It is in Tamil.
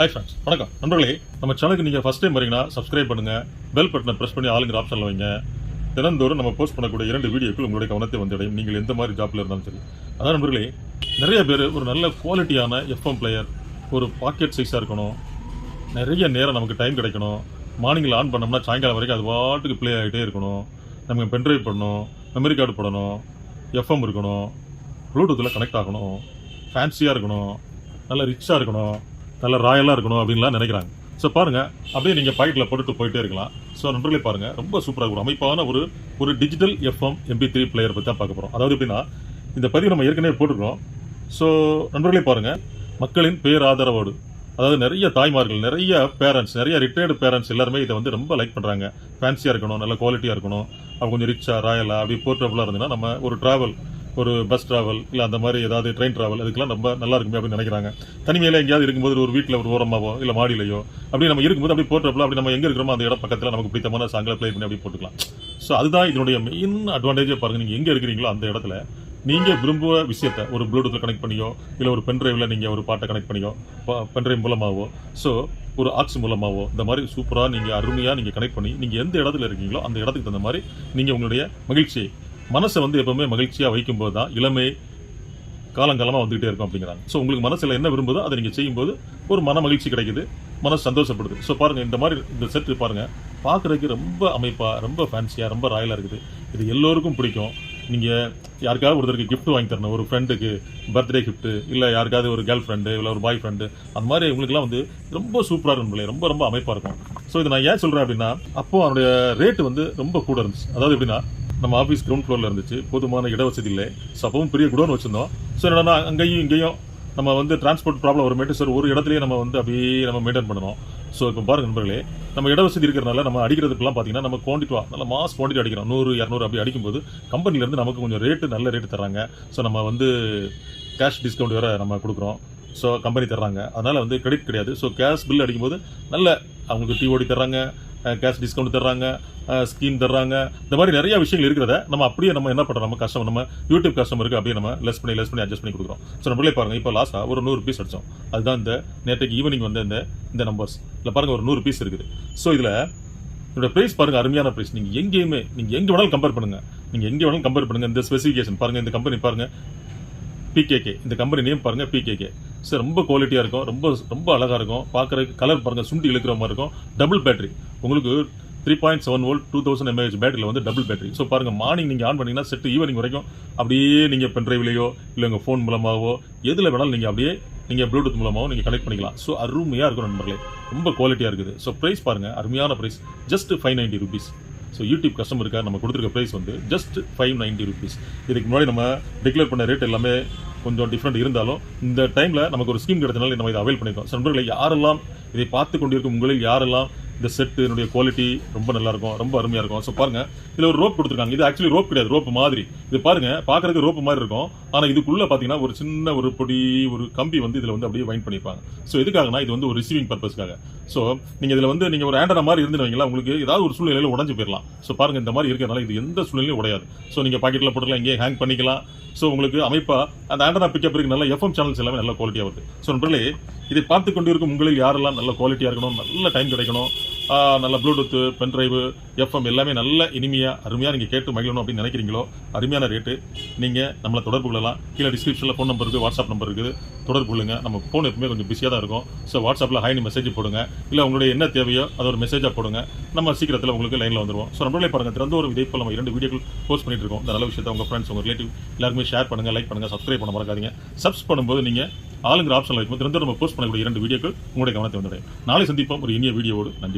ஹை ஃப்ரெண்ட்ஸ் வணக்கம். நண்பர்களே நம்ம சேனலுக்கு நீங்கள் ஃபஸ்ட் டைம் வரீங்கன்னா சப்ஸ்கிரைப் பண்ணுங்கள் பெல் பட்டனை ப்ரெஸ் பண்ணி ஆளுங்கிற ஆப்ஷனில் வைங்க. தினந்தோறும் நம்ம போஸ்ட் பண்ணக்கூடிய இரண்டு வீடியோக்கள் உங்களுடைய கவனத்தை வந்தடையும். நீங்கள் எந்த மாதிரி ஜாப்பில் இருந்தாலும் சரி. அதான் நண்பர்களே நிறைய பேர் ஒரு நல்ல குவாலிட்டியான எஃப்எம் பிளேயர் ஒரு பாக்கெட் சைஸாக இருக்கணும். நிறைய நேரம் நமக்கு டைம் கிடைக்கணும். மார்னிங்கில் ஆன் பண்ணோம்னா சாயங்காலம் வரைக்கும் அது பாட்டுக்கு ப்ளே ஆகிட்டே இருக்கணும். நமக்கு பென்ட்ரைவ் பண்ணணும் மெமரி கார்டு போடணும் எஃப்எம் இருக்கணும் ப்ளூடூத்தில் கனெக்ட் ஆகணும் ஃபேன்சியாக இருக்கணும் நல்ல ரிச்சாக இருக்கணும். நல்ல ராயலாக இருக்கணும் அப்படின்லாம் நினைக்கிறாங்க. ஸோ பாருங்கள் அப்படியே நீங்கள் பாக்கெட்டில் போட்டுட்டு போயிட்டே இருக்கலாம். ஸோ நண்பர்களே பாருங்கள் ரொம்ப சூப்பராக ஒரு அமைப்பான ஒரு ஒரு digital FM MP three player பற்றி தான் பார்க்க போகிறோம் அதாவது எப்படின்னா இந்த பதிவு நம்ம ஏற்கனவே போட்டுக்கிறோம் ஸோ நண்பர்களே பாருங்கள் மக்களின் பேராதரவோடு அதாவது நிறைய தாய்மார்கள் நிறைய பேரண்ட்ஸ் நிறைய ரிட்டையர்டு பேரண்ட்ஸ் எல்லாருமே இதை வந்து ரொம்ப லைக் பண்ணுறாங்க ஃபேன்சியாக இருக்கணும் நல்ல குவாலிட்டியாக இருக்கணும். அவங்க கொஞ்சம் ரிச்சாக ராயலாக அப்படி போர்ட்டபுளாக இருந்ததுன்னா நம்ம ஒரு ட்ராவல் ஒரு பஸ் ட்ராவல் இல்லை அந்த மாதிரி ஏதாவது ட்ரெயின் ட்ராவல் அதுக்கெல்லாம் ரொம்ப நல்லா இருக்குமே அப்படின்னு நினைக்கிறாங்க. தனிமையில் எங்கேயாவது இருக்கும்போது ஒரு வீட்டில் ஒரு ஓரமாவோ இல்லை மாடியிலையோ அப்படி நம்ம இருக்கும்போது அப்படி போர்ட்டபுளாக அப்படி நம்ம எங்கே இருக்கிறோமோ அந்த இடம் பக்கத்தில் நமக்கு பிடித்தமான சாங்களை ப்ளே பண்ணி அப்படி போட்டுக்கலாம். ஸோ அதுதான் இதனுடைய மெயின் அட்வான்டேஜே பாருங்கள் நீங்கள் எங்கே இருக்கிறீங்களோ அந்த இடத்துல நீங்கள் விரும்புவ விஷயத்த ஒரு ப்ளூடூத்தில் கனெக்ட் பண்ணியோ இல்லை ஒரு பென்ட்ரைவில் நீங்கள் ஒரு பாட்டை கனெக்ட் பண்ணியோ பென்ட்ரைவ் மூலமாகவோ ஸோ ஒரு ஆக்ஸ் மூலமாகவோ இந்த மாதிரி சூப்பராக நீங்கள் அருமையாக நீங்கள் கனெக்ட் பண்ணி நீங்கள் எந்த இடத்துல இருக்கீங்களோ அந்த இடத்துக்கு தகுந்த மாதிரி நீங்கள் உங்களுடைய மகிழ்ச்சியை மனசை வந்து எப்பவுமே மகிழ்ச்சியாக வைக்கும்போது தான் இளமை காலங்காலமாக வந்துகிட்டே இருக்கும் அப்படிங்கிறாங்க. ஸோ உங்களுக்கு மனசில் என்ன விரும்புதோ அதை நீங்கள் செய்யும்போது ஒரு மன மகிழ்ச்சி கிடைக்குது மனசு சந்தோஷப்படுது. ஸோ பாருங்கள் இந்த மாதிரி இந்த செட்டு பாருங்கள் பார்க்குறதுக்கு ரொம்ப அமைப்பாக ரொம்ப ஃபேன்சியாக ரொம்ப ராயலாக இருக்குது. இது எல்லோருக்கும் பிடிக்கும். நீங்கள் யாருக்காவது ஒருத்தருக்கு கிஃப்ட் வாங்கி தரணும். ஒரு ஃப்ரெண்டுக்கு பர்த்டே கிஃப்ட்டு இல்லை யாருக்காவது ஒரு கேர்ள் ஃப்ரெண்டு இல்லை ஒரு பாய் ஃப்ரெண்டு அந்த மாதிரி இவங்களுக்குலாம் வந்து ரொம்ப சூப்பராக இருக்கும் ரொம்ப ரொம்ப அமைப்பாக இருக்கும். ஸோ இது நான் ஏன் சொல்கிறேன் அப்படின்னா அப்போது அவனுடைய ரேட்டு வந்து ரொம்ப கூட இருந்துச்சு. அதாவது எப்படின்னா நம்ம ஆஃபீஸ் கிரவுண்ட் ஃப்ளோரில் இருந்துச்சு. போதுமான இடவசதி இல்லை. ஸோ அப்பவும் பெரிய குடோன் வச்சுருந்தோம். ஸோ என்னன்னா அங்கேயும் இங்கேயும் நம்ம வந்து டிரான்ஸ்போர்ட் ப்ராப்ளம் வருமேட்டு சார் ஒரு இடத்துலயே நம்ம வந்து அப்படியே நம்ம மெயின்டைன் பண்ணணும். ஸோ இப்போ பாருங்க நண்பர்களே நம்ம இடவசதி இருக்கிறனால நம்ம அடிக்கிறதுக்குலாம் பார்த்தீங்கன்னா நம்ம குவான்டிட்டிவா நல்ல மாஸ் குவான்டிட்டி அடிக்கிறோம். நூறு இரநூறு அப்படி அடிக்கும்போது கம்பெனிலேருந்து நமக்கு கொஞ்சம் ரேட்டு நல்ல ரேட்டு தராங்க ஸோ நம்ம வந்து கேஷ் டிஸ்கவுண்ட் வேறு நம்ம கொடுக்குறோம். ஸோ கம்பெனி தர்றாங்க. அதனால் வந்து கிரெடிட் கிடையாது. ஸோ கேஷ் பில் அடிக்கும்போது நல்ல அவங்களுக்கு டிஓடி தர்றாங்க. கேஷ் டிஸ்கவுண்ட் தர்றாங்க ஸ்கீம் தர்றாங்க. இந்த மாதிரி நிறைய விஷயங்கள் இருக்கிறத நம்ம அப்படியே நம்ம என்ன பண்ணுறோம் நம்ம கஸ்டமர் நம்ம யூடியூப் கஸ்டமருக்கு அப்படியே நம்ம லெஸ் பண்ணி லெஸ் பண்ணி அட்ஜஸ்ட் பண்ணி கொடுக்குறோம். ஸோ நம்மளே பாருங்க இப்போ லாஸ்ட்டாக ஒரு நூறு பீஸ் அடிச்சோம். அதுதான் இந்த நேற்றுக்கு ஈவினிங் வந்து இந்த இந்த நம்பர்ஸ் இல்லை பாருங்க ஒரு நூறு பீஸ் இருக்குது. ஸோ இதில் இதோட ப்ரைஸ் பாருங்க அருமையான ப்ரைஸ் நீங்க எங்கேயுமே நீங்க எங்க வேணாலும் கம்பேர் பண்ணுங்க. நீங்க எங்க வேணாலும் கம்பேர் பண்ணுங்க. இந்த ஸ்பெசிஃபிகேஷன் பாருங்க இந்த கம்பெனி பாருங்க. பிகேகே இந்த கம்பெனி நேம் பாருங்க பிகேகே சார் ரொம்ப குவாலிட்டியாக இருக்கும். ரொம்ப ரொம்ப அழகாக இருக்கும். பார்க்குறதுக்கு கலர் பாருங்க சுண்டி இழுக்கிற மாதிரி இருக்கும். டபுள் பேட்டரி உங்களுக்கு three point seven volt two thousand mAh பேட்டரியில் வந்து டபுள் பேட்டரி ஸோ பாருங்கள் மார்னிங் நீங்கள் ஆன் பண்ணிங்கன்னா செட்டு ஈவினிங் வரைக்கும் அப்படியே நீங்கள் பென்ட்ரைவ்லையோ இல்லை உங்கள் ஃபோன் மூலமாகவோ எதில் வேணாலும் நீங்கள் அப்படியே நீங்கள் ப்ளூடூத் மூலமாகவும் நீங்கள் கனெக்ட் பண்ணிக்கலாம். ஸோ அருமையாக இருக்கும் நண்பர்களே. ரொம்ப குவாலிட்டியாக இருக்குது. ஸோ ப்ரைஸ் பாருங்கள் அருமையான price just five ninety rupees so YouTube கஸ்டமருக்காக நம்ம கொடுத்துருக்க ப்ரைஸ் வந்து ஜஸ்ட் ஃபைவ் நைன்ட்டி ருபீஸ் இதுக்கு முன்னாடி நம்ம டிக்ளேர் பண்ண ரேட் எல்லாமே கொஞ்சம் டிஃப்ரெண்ட் இருந்தாலும் இந்த டைமில் நமக்கு ஒரு ஸ்கீம் கிடைச்சனால நம்ம இதை அவைல் பண்ணியிருக்கோம் ஸோ நண்பர்களே யாரெல்லாம் இதை பார்த்து கொண்டிருக்கும் உங்களில் யாரெல்லாம் இந்த செட்டு என்னுடைய குவாலிட்டி ரொம்ப நல்லா இருக்கும் ரொம்ப அருமையாக இருக்கும். ஸோ பாருங்க இதில் ஒரு ரோப் கொடுத்துருக்காங்க. இது ஆக்சுவலி ரோப் கிடையாது ரோப் மாதிரி. இது பாருங்க பார்க்குறதுக்கு ரோப் மாதிரி இருக்கும். ஆனால் இதுக்குள்ள பார்த்தீங்கன்னா ஒரு சின்ன ஒரு பொடி ஒரு கம்பி வந்து இதில் வந்து அப்படியே வைண்ட் பண்ணியிருப்பாங்க ஸோ எதுக்காகனா இது வந்து ஒரு ரிசீவிங் பர்பஸ்க்காக ஸோ நீங்கள் இதில் வந்து நீங்கள் ஒரு ஆண்டனா மாதிரி இருந்து வைங்களா உங்களுக்கு ஏதாவது ஒரு சூழ்நிலையில் உடஞ்சு போயிடலாம் ஸோ பாருங்க இந்த மாதிரி இருக்கிறதுனால இது எந்த சூழ்நிலையும் உடையாது. ஸோ நீங்கள் பாக்கெட்டில் போட்டுக்கலாம் இங்கேயே ஹேங் பண்ணிக்கலாம். ஸோ உங்களுக்கு அமைப்பா அந்த ஆண்டனா பிக்கப் இருக்கு நல்ல எஃப்எம் சேனல்ஸ் எல்லாமே நல்ல குவாலிட்டியாக வருது. ஸோ நண்பர்களே இதை பார்த்து கொண்டிருக்கும் உங்களில் யாரெல்லாம் நல்ல குவாலிட்டியாக இருக்கணும் நல்ல டைம் கிடைக்கணும் நல்ல ப்ளூடூத்து பென்ட்ரைவு எஃப்எம் எல்லாமே நல்ல இனிமையாக அருமையாக நீங்கள் கேட்டு மகிழணும் அப்படின்னு நினைக்கிறீங்களோ அருமையான ரேட்டு நீங்கள் நம்மளை தொடர்பு கொள்ளலாம். கீழே டிஸ்கிரிப்ஷனில் ஃபோன் நம்பர் இருக்குது வாட்ஸ்அப் நம்பர் இருக்குது தொடர்பு கொள்ளுங்க. நம்ம ஃபோன் எப்பவுமே கொஞ்சம் பிஸியாக தான் இருக்கும். ஸோ வாட்ஸ்அப்பில் ஹைனி மெசேஜ் போடுங்க. இல்லை உங்களுடைய என்ன தேவையோ அதை ஒரு மெசேஜாக போடுங்க. நம்ம சீக்கிரத்தில் உங்களுக்கு லைனில் வந்துடுவோம் ஸோ நம்மளே பாருங்கள் திறந்த ஒரு இதே போல் நம்ம இரண்டு வீடியோக்கள் போஸ்ட் பண்ணிட்டு இருக்கோம். இந்த நல்ல விஷயத்தை உங்கள் ஃப்ரெண்ட்ஸ் உங்கள் ரிலேட்டிவ் எல்லாருமே ஷேர் பண்ணுங்கள் லைக் பண்ணுங்கள் சப்ஸ்கிரைப் பண்ண மறக்காதீங்க. சப்ஸ் பண்ணும்போது நீங்கள் ஆளுங்கிற ஆப்ஷனில் வைக்கும்போது திறந்து நம்ம போஸ்ட் பண்ணக்கூடிய இரண்டு வீடியோக்கள் உங்களுடைய கவனத்தை வந்துடும் நாளை சந்திப்போம். ஒரு இனிய வீடியோவோடு நன்றி.